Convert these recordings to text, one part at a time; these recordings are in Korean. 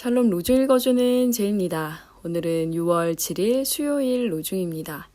샬롬 로중 읽어주는 제입니다. 오늘은 6월 7일 수요일 로중입니다.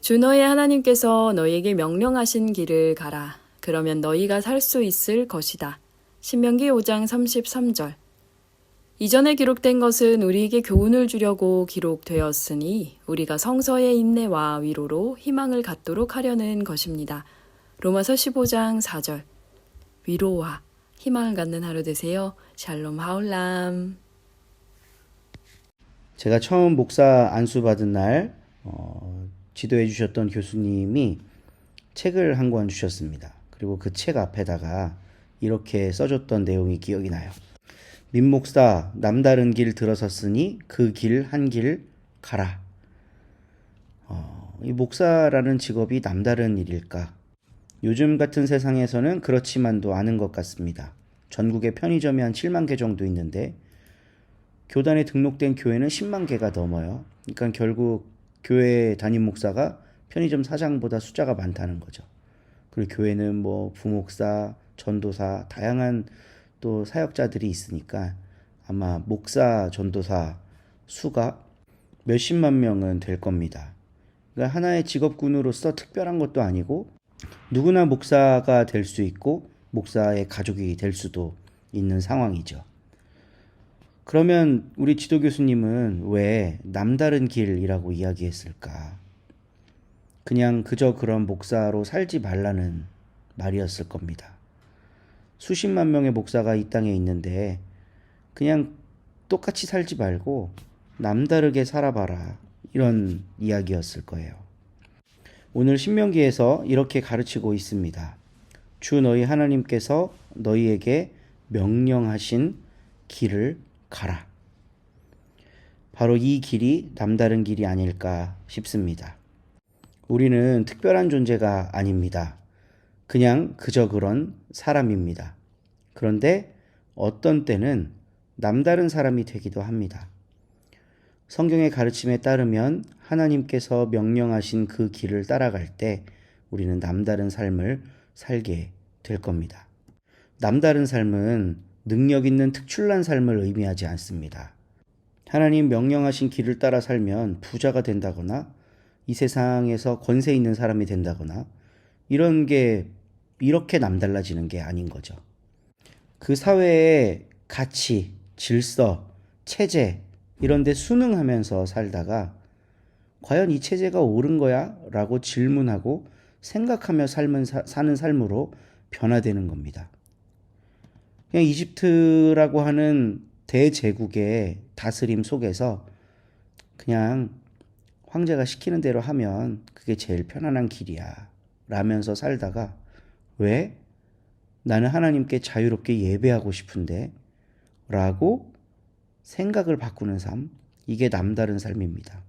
주 너의 하나님께서 너희에게 명령하신 길을 가라. 그러면 너희가 살 수 있을 것이다. 신명기 5장 33절. 이전에 기록된 것은 우리에게 교훈을 주려고 기록되었으니 우리가 성서의 인내와 위로로 희망을 갖도록 하려는 것입니다. 로마서 15장 4절. 위로와 희망을 갖는 하루 되세요. 샬롬 하울람. 제가 처음 목사 안수 받은 날 어, 지도해 주셨던 교수님이 책을 한 권 주셨습니다. 그리고 그 책 앞에다가 이렇게 써줬던 내용이 기억이 나요. 민 목사 남다른 길 들어섰으니 그 길 한 길 가라. 어, 이 목사라는 직업이 남다른 일일까? 요즘 같은 세상에서는 그렇지만도 않은 것 같습니다. 전국에 편의점이 한 7만 개 정도 있는데 교단에 등록된 교회는 10만 개가 넘어요. 그러니까 결국 교회 담임 목사가 편의점 사장보다 숫자가 많다는 거죠. 그리고 교회는 뭐 부목사, 전도사, 다양한 또 사역자들이 있으니까 아마 목사, 전도사 수가 몇십만 명은 될 겁니다. 그러니까 하나의 직업군으로서 특별한 것도 아니고 누구나 목사가 될 수 있고 목사의 가족이 될 수도 있는 상황이죠. 그러면 우리 지도 교수님은 왜 남다른 길이라고 이야기했을까? 그냥 그저 그런 목사로 살지 말라는 말이었을 겁니다. 수십만 명의 목사가 이 땅에 있는데 그냥 똑같이 살지 말고 남다르게 살아봐라. 이런 이야기였을 거예요. 오늘 신명기에서 이렇게 가르치고 있습니다. 주 너희 하나님께서 너희에게 명령하신 길을 가라. 바로 이 길이 남다른 길이 아닐까 싶습니다. 우리는 특별한 존재가 아닙니다. 그냥 그저 그런 사람입니다. 그런데 어떤 때는 남다른 사람이 되기도 합니다. 성경의 가르침에 따르면 하나님께서 명령하신 그 길을 따라갈 때 우리는 남다른 삶을 살게 될 겁니다. 남다른 삶은 능력 있는 특출난 삶을 의미하지 않습니다. 하나님 명령하신 길을 따라 살면 부자가 된다거나 이 세상에서 권세 있는 사람이 된다거나 이런 게 이렇게 남달라지는 게 아닌 거죠. 그 사회의 가치, 질서, 체제 이런 데 순응하면서 살다가 과연 이 체제가 옳은 거야? 라고 질문하고 생각하며 삶은 사, 사는 삶으로 변화되는 겁니다. 그냥 이집트라고 하는 대제국의 다스림 속에서 그냥 황제가 시키는 대로 하면 그게 제일 편안한 길이야. 라면서 살다가 왜? 나는 하나님께 자유롭게 예배하고 싶은데 라고 생각을 바꾸는 삶. 이게 남다른 삶입니다.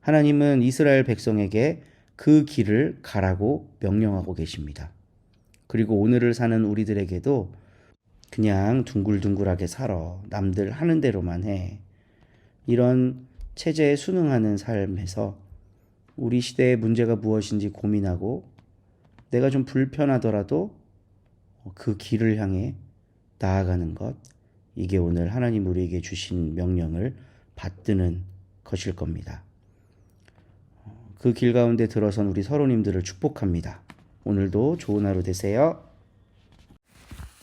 하나님은 이스라엘 백성에게 그 길을 가라고 명령하고 계십니다. 그리고 오늘을 사는 우리들에게도 그냥 둥글둥글하게 살아. 남들 하는 대로만 해. 이런 체제에 순응하는 삶에서 우리 시대의 문제가 무엇인지 고민하고 내가 좀 불편하더라도 그 길을 향해 나아가는 것. 이게 오늘 하나님 우리에게 주신 명령을 받드는 것일 겁니다. 그 길 가운데 들어선 우리 서로님들을 축복합니다. 오늘도 좋은 하루 되세요.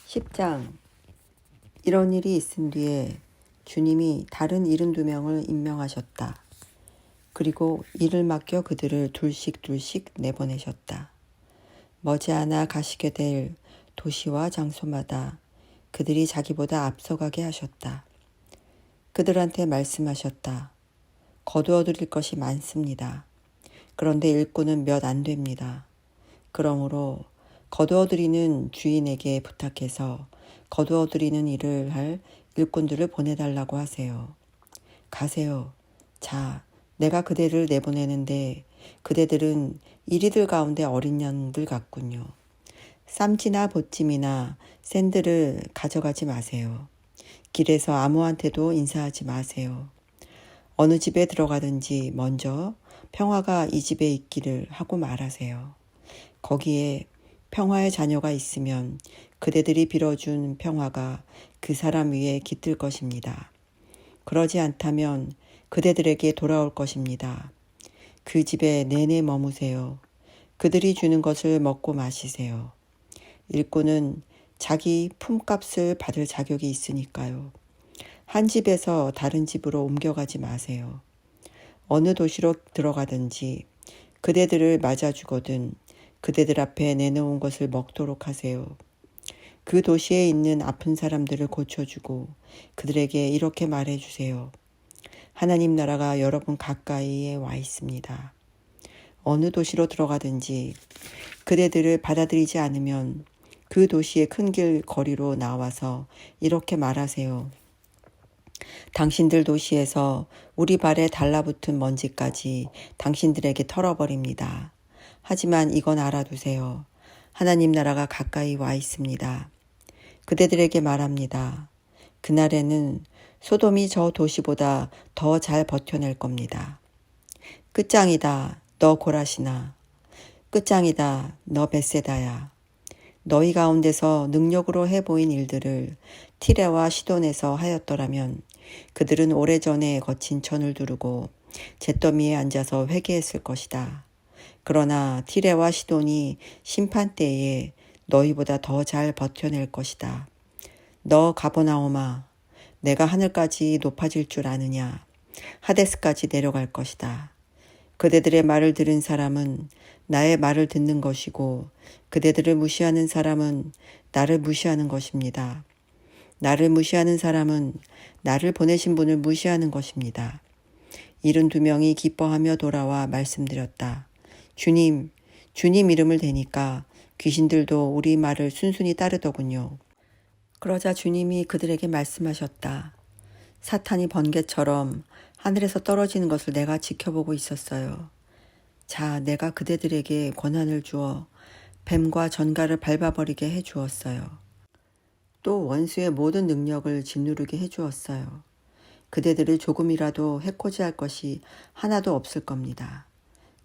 10장 이런 일이 있은 뒤에 주님이 다른 일흔 두 명을 임명하셨다. 그리고 일을 맡겨 그들을 둘씩 둘씩 내보내셨다. 머지않아 가시게 될 도시와 장소마다 그들이 자기보다 앞서가게 하셨다. 그들한테 말씀하셨다. 거두어 드릴 것이 많습니다. 그런데 일꾼은 몇 안 됩니다. 그러므로 거두어들이는 주인에게 부탁해서 거두어들이는 일을 할 일꾼들을 보내달라고 하세요. 가세요. 자, 내가 그대를 내보내는데 그대들은 이리들 가운데 어린 년들 같군요. 쌈지나 보찜이나 샌들을 가져가지 마세요. 길에서 아무한테도 인사하지 마세요. 어느 집에 들어가든지 먼저 평화가 이 집에 있기를 하고 말하세요. 거기에 평화의 자녀가 있으면 그대들이 빌어준 평화가 그 사람 위에 깃들 것입니다. 그러지 않다면 그대들에게 돌아올 것입니다. 그 집에 내내 머무세요. 그들이 주는 것을 먹고 마시세요. 일꾼은 자기 품값을 받을 자격이 있으니까요. 한 집에서 다른 집으로 옮겨가지 마세요. 어느 도시로 들어가든지 그대들을 맞아주거든 그대들 앞에 내놓은 것을 먹도록 하세요. 그 도시에 있는 아픈 사람들을 고쳐주고 그들에게 이렇게 말해주세요. 하나님 나라가 여러분 가까이에 와 있습니다. 어느 도시로 들어가든지 그대들을 받아들이지 않으면 그 도시의 큰 길 거리로 나와서 이렇게 말하세요. 당신들 도시에서 우리 발에 달라붙은 먼지까지 당신들에게 털어버립니다. 하지만 이건 알아두세요. 하나님 나라가 가까이 와 있습니다. 그대들에게 말합니다. 그날에는 소돔이 저 도시보다 더 잘 버텨낼 겁니다. 끝장이다, 너 고라시나. 끝장이다, 너 베세다야. 너희 가운데서 능력으로 해 보인 일들을 티레와 시돈에서 하였더라면 그들은 오래전에 거친 천을 두르고 잿더미에 앉아서 회개했을 것이다. 그러나 티레와 시돈이 심판 때에 너희보다 더 잘 버텨낼 것이다. 너 가보나오마, 내가 하늘까지 높아질 줄 아느냐? 하데스까지 내려갈 것이다. 그대들의 말을 들은 사람은 나의 말을 듣는 것이고 그대들을 무시하는 사람은 나를 무시하는 것입니다. 나를 무시하는 사람은 나를 보내신 분을 무시하는 것입니다. 이른 두 명이 기뻐하며 돌아와 말씀드렸다. 주님, 주님 이름을 대니까 귀신들도 우리 말을 순순히 따르더군요. 그러자 주님이 그들에게 말씀하셨다. 사탄이 번개처럼 하늘에서 떨어지는 것을 내가 지켜보고 있었어요. 자, 내가 그대들에게 권한을 주어 뱀과 전갈을 밟아버리게 해 주었어요. 또 원수의 모든 능력을 짓누르게 해 주었어요. 그대들을 조금이라도 해코지할 것이 하나도 없을 겁니다.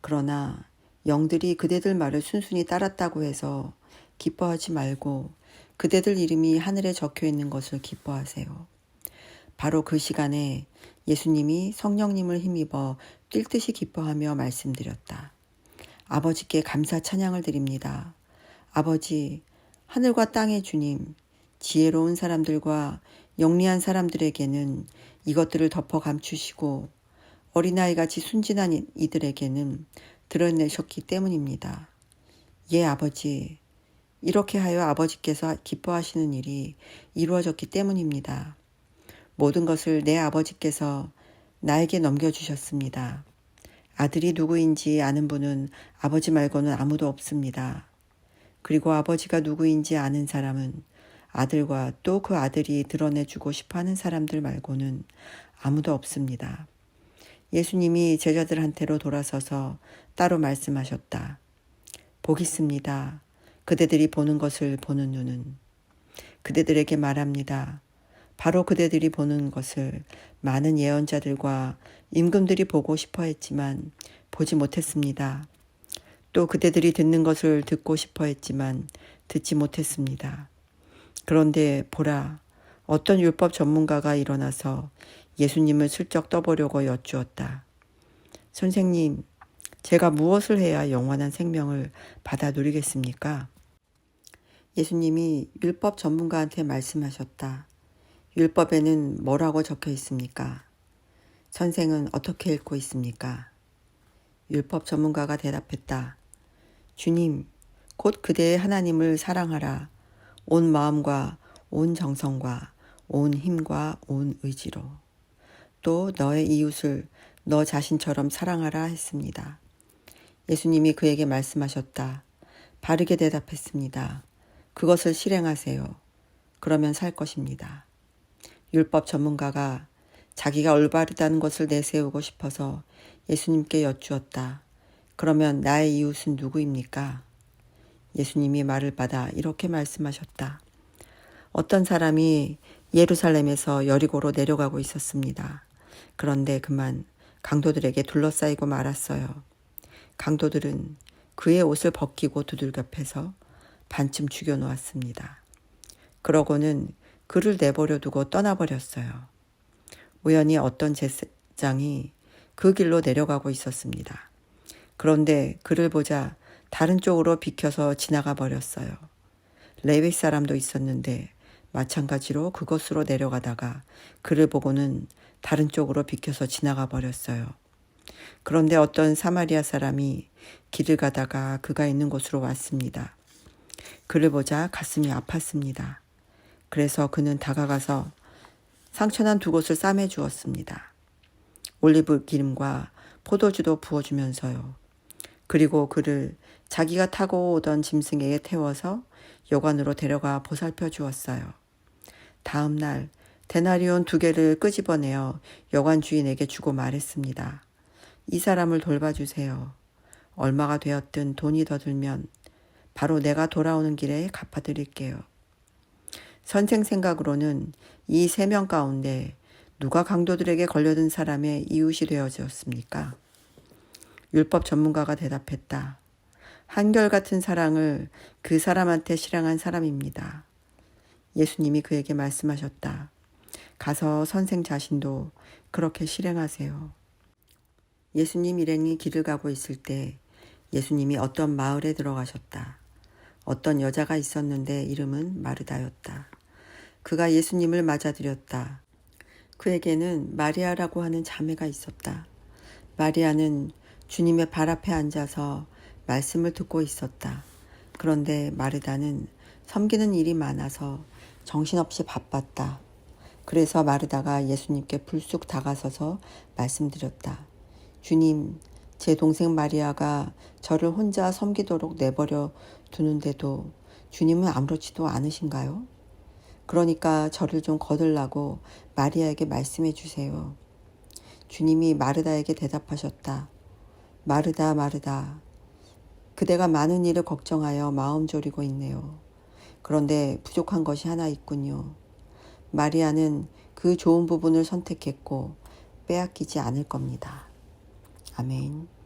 그러나 영들이 그대들 말을 순순히 따랐다고 해서 기뻐하지 말고 그대들 이름이 하늘에 적혀 있는 것을 기뻐하세요. 바로 그 시간에 예수님이 성령님을 힘입어 뛸 듯이 기뻐하며 말씀드렸다. 아버지께 감사 찬양을 드립니다. 아버지, 하늘과 땅의 주님, 지혜로운 사람들과 영리한 사람들에게는 이것들을 덮어 감추시고 어린아이 같이 순진한 이들에게는 드러내셨기 때문입니다. 예, 아버지. 이렇게 하여 아버지께서 기뻐하시는 일이 이루어졌기 때문입니다. 모든 것을 내 아버지께서 나에게 넘겨주셨습니다. 아들이 누구인지 아는 분은 아버지 말고는 아무도 없습니다. 그리고 아버지가 누구인지 아는 사람은 아들과 또 그 아들이 드러내주고 싶어 하는 사람들 말고는 아무도 없습니다. 예수님이 제자들한테로 돌아서서 따로 말씀하셨다. 복 있습니다. 그대들이 보는 것을 보는 눈은 그대들에게 말합니다. 바로 그대들이 보는 것을 많은 예언자들과 임금들이 보고 싶어 했지만 보지 못했습니다. 또 그대들이 듣는 것을 듣고 싶어 했지만 듣지 못했습니다. 그런데 보라, 어떤 율법 전문가가 일어나서 예수님을 슬쩍 떠보려고 여쭈었다. 선생님, 제가 무엇을 해야 영원한 생명을 받아 누리겠습니까? 예수님이 율법 전문가한테 말씀하셨다. 율법에는 뭐라고 적혀 있습니까? 선생은 어떻게 읽고 있습니까? 율법 전문가가 대답했다. 주님, 곧 그대의 하나님을 사랑하라. 온 마음과 온 정성과 온 힘과 온 의지로. 또 너의 이웃을 너 자신처럼 사랑하라 했습니다. 예수님이 그에게 말씀하셨다. 바르게 대답했습니다. 그것을 실행하세요. 그러면 살 것입니다. 율법 전문가가 자기가 올바르다는 것을 내세우고 싶어서 예수님께 여쭈었다. 그러면 나의 이웃은 누구입니까? 예수님이 말을 받아 이렇게 말씀하셨다. 어떤 사람이 예루살렘에서 여리고로 내려가고 있었습니다. 그런데 그만 강도들에게 둘러싸이고 말았어요. 강도들은 그의 옷을 벗기고 두들겨 패서 반쯤 죽여놓았습니다. 그러고는 그를 내버려 두고 떠나버렸어요. 우연히 어떤 제사장이 그 길로 내려가고 있었습니다. 그런데 그를 보자 다른 쪽으로 비켜서 지나가 버렸어요. 레위 사람도 있었는데 마찬가지로 그곳으로 내려가다가 그를 보고는 다른 쪽으로 비켜서 지나가 버렸어요. 그런데 어떤 사마리아 사람이 길을 가다가 그가 있는 곳으로 왔습니다. 그를 보자 가슴이 아팠습니다. 그래서 그는 다가가서 상처난 두 곳을 싸매 주었습니다. 올리브 기름과 포도주도 부어주면서요. 그리고 그를 자기가 타고 오던 짐승에게 태워서 여관으로 데려가 보살펴 주었어요. 다음 날 데나리온 두 개를 끄집어내어 여관 주인에게 주고 말했습니다. 이 사람을 돌봐주세요. 얼마가 되었든 돈이 더 들면 바로 내가 돌아오는 길에 갚아드릴게요. 선생 생각으로는 이 세 명 가운데 누가 강도들에게 걸려든 사람의 이웃이 되어졌습니까? 율법 전문가가 대답했다. 한결같은 사랑을 그 사람한테 실행한 사람입니다. 예수님이 그에게 말씀하셨다. 가서 선생 자신도 그렇게 실행하세요. 예수님 일행이 길을 가고 있을 때 예수님이 어떤 마을에 들어가셨다. 어떤 여자가 있었는데 이름은 마르다였다. 그가 예수님을 맞아들였다. 그에게는 마리아라고 하는 자매가 있었다. 마리아는 주님의 발 앞에 앉아서 말씀을 듣고 있었다. 그런데 마르다는 섬기는 일이 많아서 정신없이 바빴다. 그래서 마르다가 예수님께 불쑥 다가서서 말씀드렸다. 주님, 제 동생 마리아가 저를 혼자 섬기도록 내버려 두는데도 주님은 아무렇지도 않으신가요? 그러니까 저를 좀 거들라고 마리아에게 말씀해 주세요. 주님이 마르다에게 대답하셨다. 마르다, 마르다. 그대가 많은 일을 걱정하여 마음 졸이고 있네요. 그런데 부족한 것이 하나 있군요. 마리아는 그 좋은 부분을 선택했고 빼앗기지 않을 겁니다. 아멘.